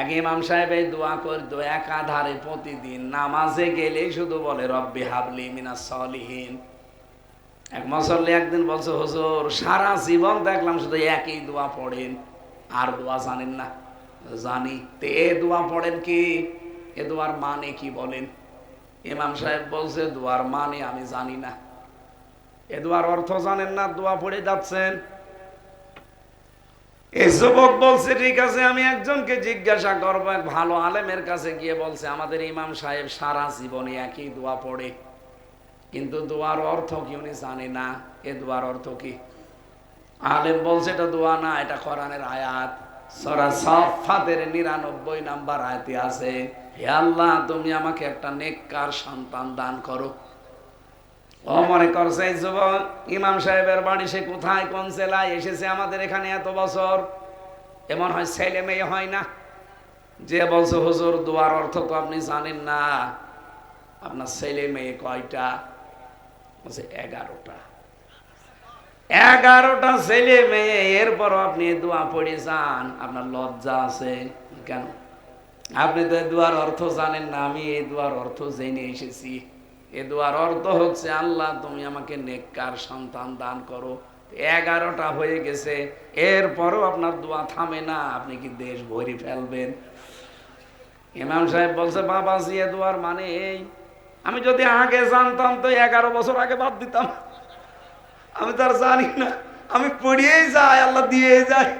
এক ইমাম সাহেব এই দোয়া করতো একাধারে প্রতিদিন। নামাজে গেলে শুধু বলে, রব্বি হাবলি মিনা সলিহীন। এক মসল্লি একদিন বলছে, হুজুর, সারা জীবন দেখলাম শুধু একই দোয়া পড়েন। আর দোয়া জানেন না। জানি, তে দোয়া পড়েন কি? এ দোয়ার মানে কি বলেন? ইমাম সাহেব বলছে, দোয়ার মানে আমি জানি না। এ দোয়ার অর্থ জানেন না, দোয়া পড়ে যাচ্ছেন। এই যুবক বলছে, ঠিক আছে, আমি একজনকে জিজ্ঞাসা করব, এক ভালো আলেমের কাছে গিয়ে বলছে, আমাদের ইমাম সাহেব সারা জীবনে একই দোয়া পড়ে। কিন্তু দোয়ার অর্থ কি উনি জানে না। এ দোয়ার অর্থ কি? আলেম বলছে, এটা দোয়া না, এটা কোরআনের আয়াত। সরা সফাতের নিরানব্বই নাম্বার আয়াতে আছে, হে আল্লাহ, তুমি আমাকে একটা নেককার সন্তান দান করো। ও মনে করছে যুবক, ইমাম সাহেবের বাড়ি সে কোথায়, কোন জেলায় এসেছে আমাদের এখানে এত বছর? এমন হয় ছেলে মেয়ে হয় না? যে বলছে, হুজুর, দুয়ার অর্থ তো আপনি জানেন না। আপনার ছেলে মেয়ে কয়টা? বলছে, এগারোটা। এগারোটা ছেলে মেয়ে, এরপরও আপনি দোয়া পড়ে যান। আপনার লজ্জা আছে কেন? আপনি তো দুয়ার অর্থ জানেন না, আমি এই দুয়ার অর্থ জেনে এসেছি। এ দোয়ার অর্থ হচ্ছে, আল্লাহ তুমি আমাকে নেককার সন্তান দান করো। এগারোটা হয়ে গেছে, এরপরও আপনার দোয়া থামে না, আপনি কি দেশ ভরি ফেলবেন? ইমাম সাহেব বলছে বাবা জিয়ে দোয়ার মানে এই, আমি যদি আগে জানতাম তো এগারো বছর আগে বাদ দিতাম। আমি তো আর জানি না, আমি পড়িয়েই যাই, আল্লাহ দিয়েই যায়